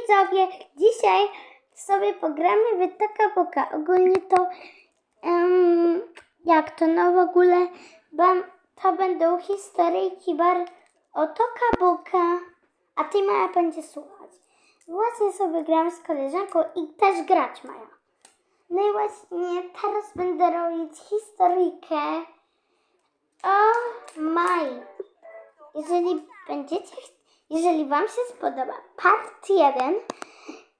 widzowie, dzisiaj sobie pogramy w Taka Boka. Ogólnie to, em, jak to, no w ogóle ban, to będą historyjki bar o Toka Boka, a ty Maja będzie słuchać. Właśnie sobie gram z koleżanką i też grać Maja. No i właśnie teraz będę robić historyjkę o Mai. Jeżeli będziecie, ch- jeżeli Wam się spodoba part 1,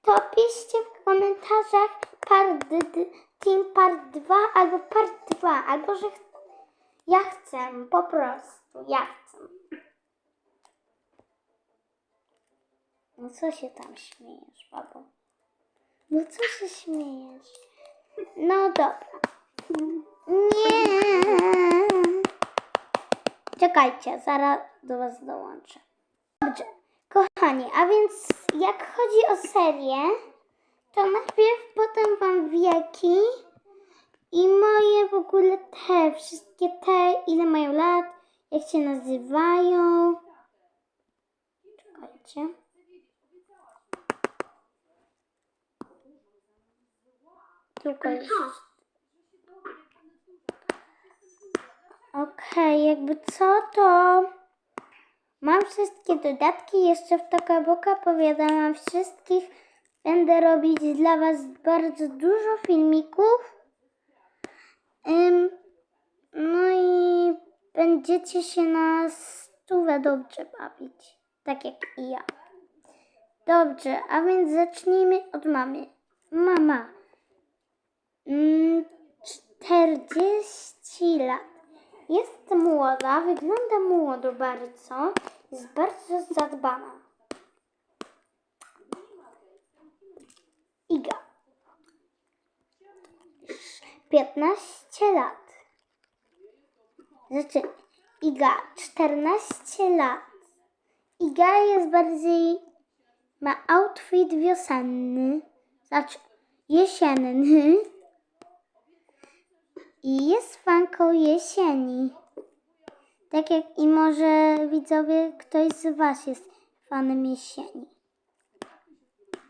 to piszcie w komentarzach part team part 2 albo part 2, albo że ch- ja chcę, po prostu, ja chcę. No co się tam śmiejesz, babo? No co się śmiejesz? No dobra. Nie. Czekajcie, zaraz do Was dołączę. Kochani, a więc jak chodzi o serię, to najpierw potem Wam wieki i moje w ogóle te, wszystkie te, ile mają lat, jak się nazywają. Czekajcie. Tylko. Okej, jakby co to mam wszystkie dodatki jeszcze w Tokaboka, powiadam wam wszystkich. Będę robić dla was bardzo dużo filmików. Ym, no i będziecie się na stówę dobrze bawić, tak jak i ja. Dobrze, a więc zacznijmy od mamy. Mama. Mm, 40 lat. Jest młoda, wygląda młodo bardzo, jest bardzo zadbana. Iga. 15 lat. Znaczy, Iga 14 lat. Iga jest bardziej, ma outfit wiosenny, znaczy jesienny i jest fanką jesieni. Tak jak i może widzowie, ktoś z Was jest fanem jesieni.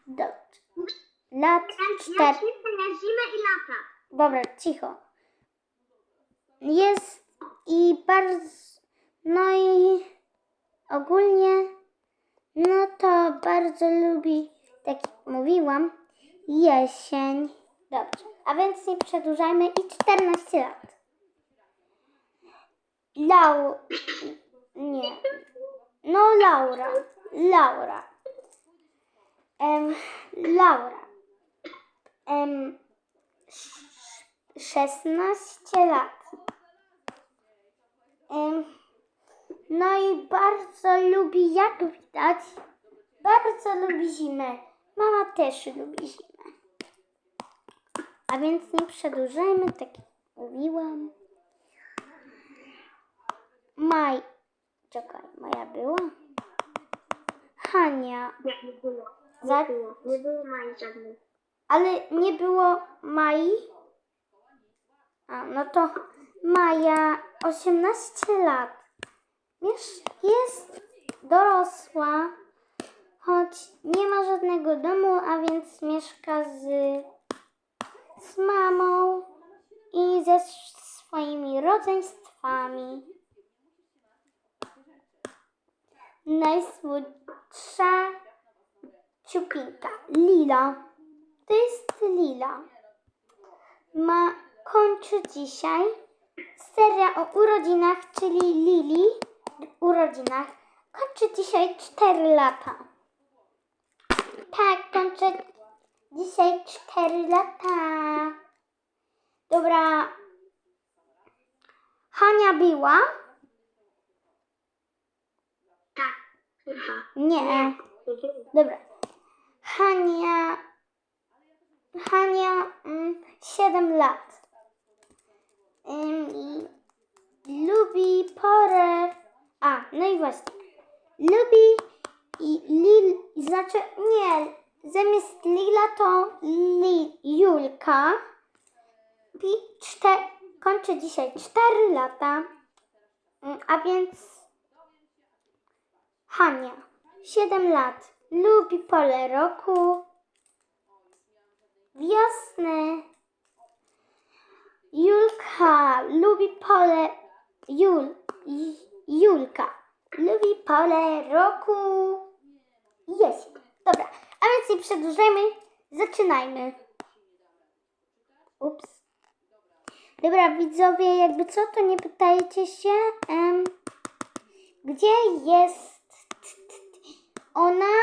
Dobrze. Lat cztery. na zimę i lata. Dobra, cicho. Jest i bardzo. No i ogólnie, no to bardzo lubi, tak jak mówiłam, jesień. Dobrze, a więc nie przedłużajmy i 14 lat. Lau. Nie. No, Laura. Laura. Em, Laura. Em, sz- 16 lat. Em, no i bardzo lubi, jak widać, bardzo lubi zimę. Mama też lubi zimę. A więc nie przedłużajmy, tak jak mówiłam. Maj. Czekaj, moja była? Hania. Nie, nie było. Za... Nie było. Nie było maj żadnej. Ale nie było Mai? A, no to Maja, 18 lat. Wiesz, jest dorosła, choć nie ma żadnego domu, a więc mieszka z, z mamą i ze swoimi rodzeństwami. Najsłodsza ciupinka, Lila. To jest Lila. Ma, kończy dzisiaj seria o urodzinach, czyli Lili urodzinach. Kończy dzisiaj 4 lata. Tak, kończę dzisiaj 4 lata. Dobra. Hania była? Tak. Nie. Dobra. Hania. Hania mm, 7 lat. I lubi porę. A, no i właśnie. Lubi i Lil. Znaczy, nie. Zamiast Lila to Li, Julka. Pi, czte, kończy dzisiaj 4 lata. Mm, A więc Hania, 7 lat. lubi pole roku, wiosnę. Julka lubi pole, Jul, Julka lubi pole roku i jesień. Dobra, a więc nie przedłużajmy, zaczynajmy. Ups. Dobra, widzowie, jakby co, to nie pytajcie się, em, gdzie jest ona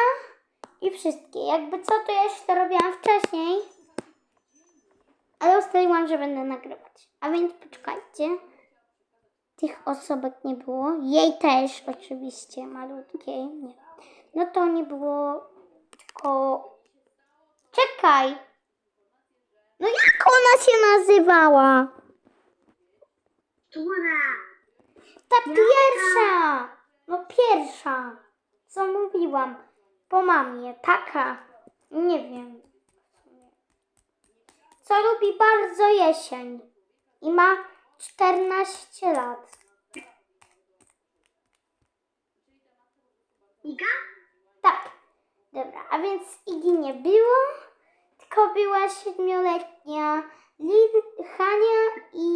i wszystkie. Jakby co, to ja już to robiłam wcześniej, ale ustaliłam, że będę nagrywać. A więc poczekajcie. Tych osobek nie było. Jej też oczywiście, malutkiej. Nie. No to nie było tylko... Czekaj! No jak ona się nazywała? Która? Ta pierwsza! No pierwsza! Co mówiłam? Po mamie. Taka. Nie wiem. Co lubi bardzo jesień. I ma 14 lat. Iga? A więc Igi nie było, tylko była siedmioletnia Lid Hania i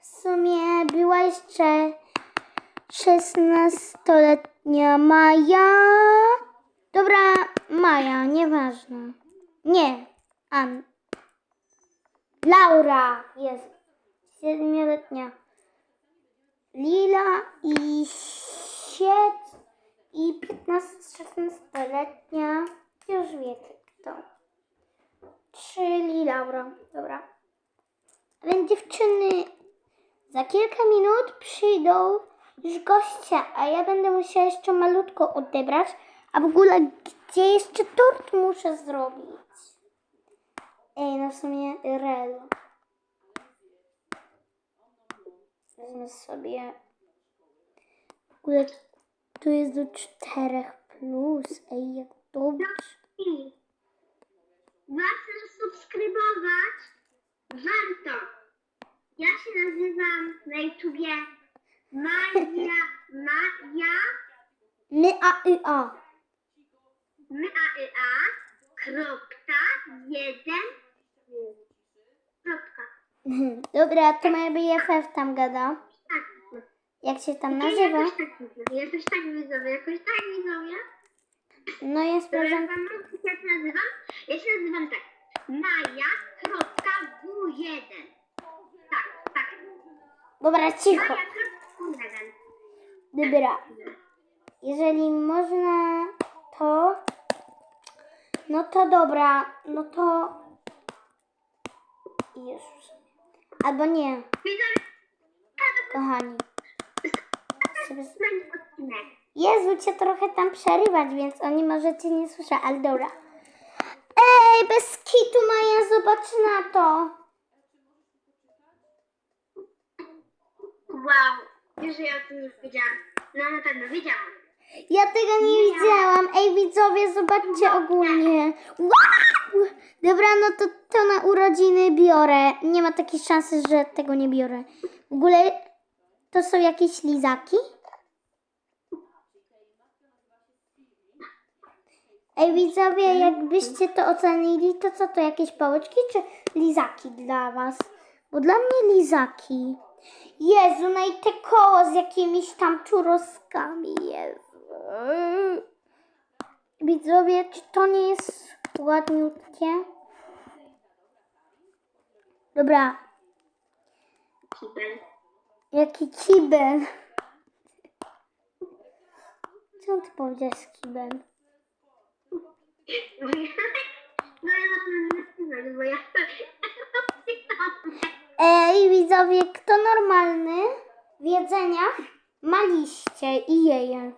w sumie była jeszcze szesnastoletnia Maja. Dobra, Maja, nieważne. Nie, An. Laura jest siedmioletnia. Lila i sied i 15-16-letnia już wiecie kto. Czyli Laura. Dobra. A więc dziewczyny, za kilka minut przyjdą już goście, a ja będę musiała jeszcze malutko odebrać, a w ogóle gdzie jeszcze tort muszę zrobić? Ej, no w sumie rel. Wezmę sobie w ogóle tu jest do czterech plus. Ej, jak dobrze. I. Warto subskrybować. Warto. Ja się nazywam na YouTubie Maja, Maja, My, a, y, a. my, a, y, a, kropka, jeden, kropka. Dobra, to moja BFF tam gada. Tak. Jak się tam Ja nazywa? Jakoś tak widzowie, jakoś tak widzowie, jakoś tak widzowie. No ja To ja sprawdzam. wam mówię, jak się nazywam? Ja się nazywam tak. Maja, kropka, W1. Tak, tak. Dobra, cicho. Maja, kropka, W1. Dobra. Jeżeli można, to. No to dobra. No to. Jezus. Albo nie, Widzowie, kochani. Będzie odcinek. Jezu, cię trochę tam przerywać, więc oni może cię nie słyszą, ale dobra. Ej, bez kitu Maja, zobacz na to. Wow, że ja o tym nie wiedziałam. No na pewno wiedziałam. Ja tego nie widziałam. Ej, widzowie, zobaczcie ogólnie. Wow! Dobra, no to to na urodziny biorę. Nie ma takiej szansy, że tego nie biorę. W ogóle to są jakieś lizaki? Ej, widzowie, jakbyście to ocenili, to co to, jakieś pałeczki czy lizaki dla was? Bo dla mnie lizaki. Jezu, no i te koło z jakimiś tam czuroskami, Jezu. Widzowie, czy to nie jest ładniutkie? Dobra, Kibel. jaki kibel. Co ty powiedziałeś kibel? No ja na pewno nie wspomnę, bo ja... Ej, widzowie, kto normalny w jedzeniach ma liście i je je.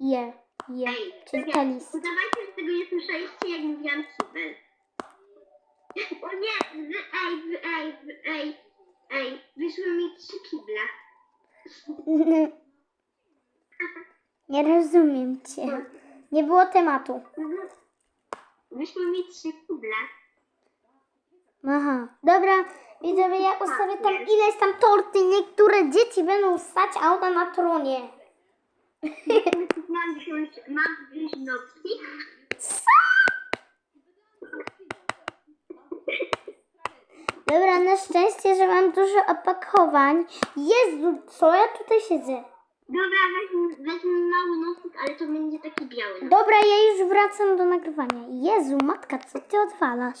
Je, je, Ej, te czekaj, listy. udawajcie, że tego nie słyszeliście, jak mówiłam kibel. O nie, wy, ej, wy, ej, wy, ej, ej, wyszły mi trzy kible. Nie rozumiem cię. Nie było tematu. Wyszły mi trzy kible. Aha, dobra, widzowie, ja ustawię tam ileś tam torty. Niektóre dzieci będą stać, a ona na tronie. Mam wziąć, mam wziąć nocki. Dobra, na szczęście, że mam dużo opakowań. Jezu, co ja tutaj siedzę? Dobra, weźmy, weźmy mały nosek, ale to będzie taki biały. Dobra, ja już wracam do nagrywania. Jezu, matka, co ty odwalasz?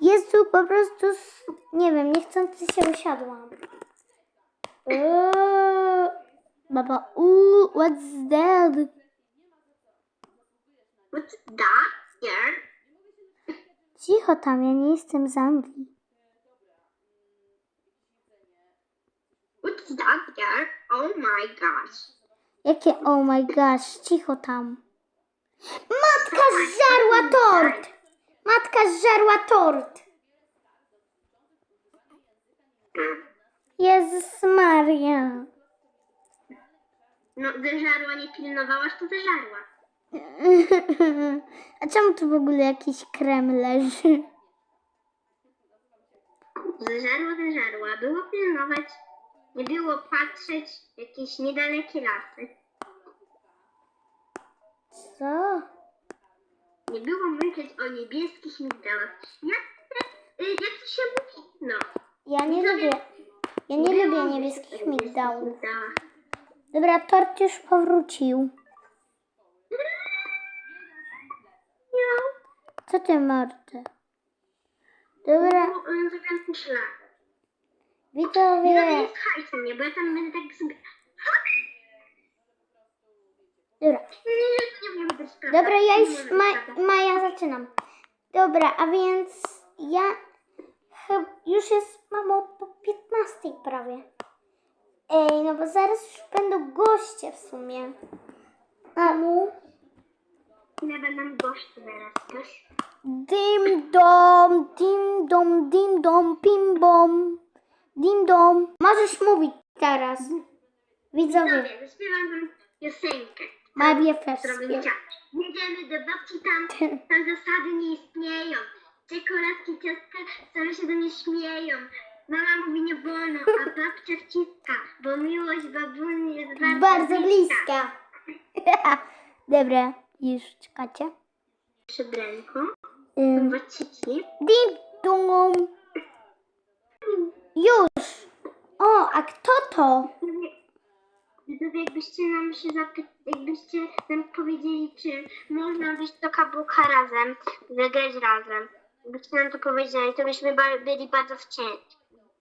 Jezu, po prostu, s- nie wiem, niechcący się usiadłam. Eee, Baba, uuu, what's that? What's that here? Cicho tam, ja nie jestem z Anglii. What's that here? Oh my gosh. Jakie oh my gosh, cicho tam. Matka zżarła tort! Matka zżarła tort! Jezus Maria. No, zeżarła, nie pilnowałaś, to zeżarła. A czemu tu w ogóle jakiś krem leży? Zeżarła, zeżarła. Było pilnować, nie było patrzeć jakieś niedalekie lasy. Co? Nie było myśleć o niebieskich migdałach. Jak, y, jak to się mówi? No. Ja nie lubię. Ja nie było lubię myśleć niebieskich o migdałów. migdałach. Dobra, tort już powrócił. Miau. Co ty mordy? Dobra, on zrobił szlak. Nie widzowie. nie słuchajcie mnie, bo ja tam będę tak sobie... Dobra. Nie, nie, nie prawda. Dobra, ja nie już ma. Maja zaczynam. Dobra, a więc ja już jest mamo po 15 prawie. Ej, no bo zaraz już będą goście w sumie. Mamu, Ja będę gość teraz, też. dim dom, dim dom, dim dom, pim bom, dim dom. Możesz mówić teraz. Widzowie, Dobra, zaśpiewam wam piosenkę. ma BFF Zrobię śpiewa. ciach. Jedziemy do babci tam, tam zasady nie istnieją. Czekoladki, ciastka same się do mnie śmieją. Mama mówi nie wolno, a babcia wciska, bo miłość babuni jest bardzo, Bardzo bliska. Dobra, już czekacie. Przed ręką, Ym, waciki. Ding dong. Już. O, a kto to? Widzowie, jakbyście nam się zapy- jakbyście nam powiedzieli, czy można być do kabuka razem, zagrać razem. Jakbyście nam to powiedzieli, to byśmy ba- byli bardzo wdzięcz-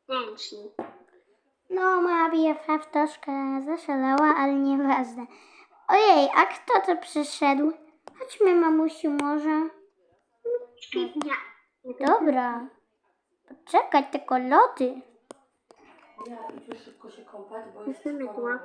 wdzięczni. No, moja BFF troszkę zaszalała, ale nieważne. Ojej, a kto to przyszedł? Chodźmy, mamusiu, może. Dobra. Poczekaj, te koloty. Ja idę szybko się kąpać, bo Musimy jest szkoła.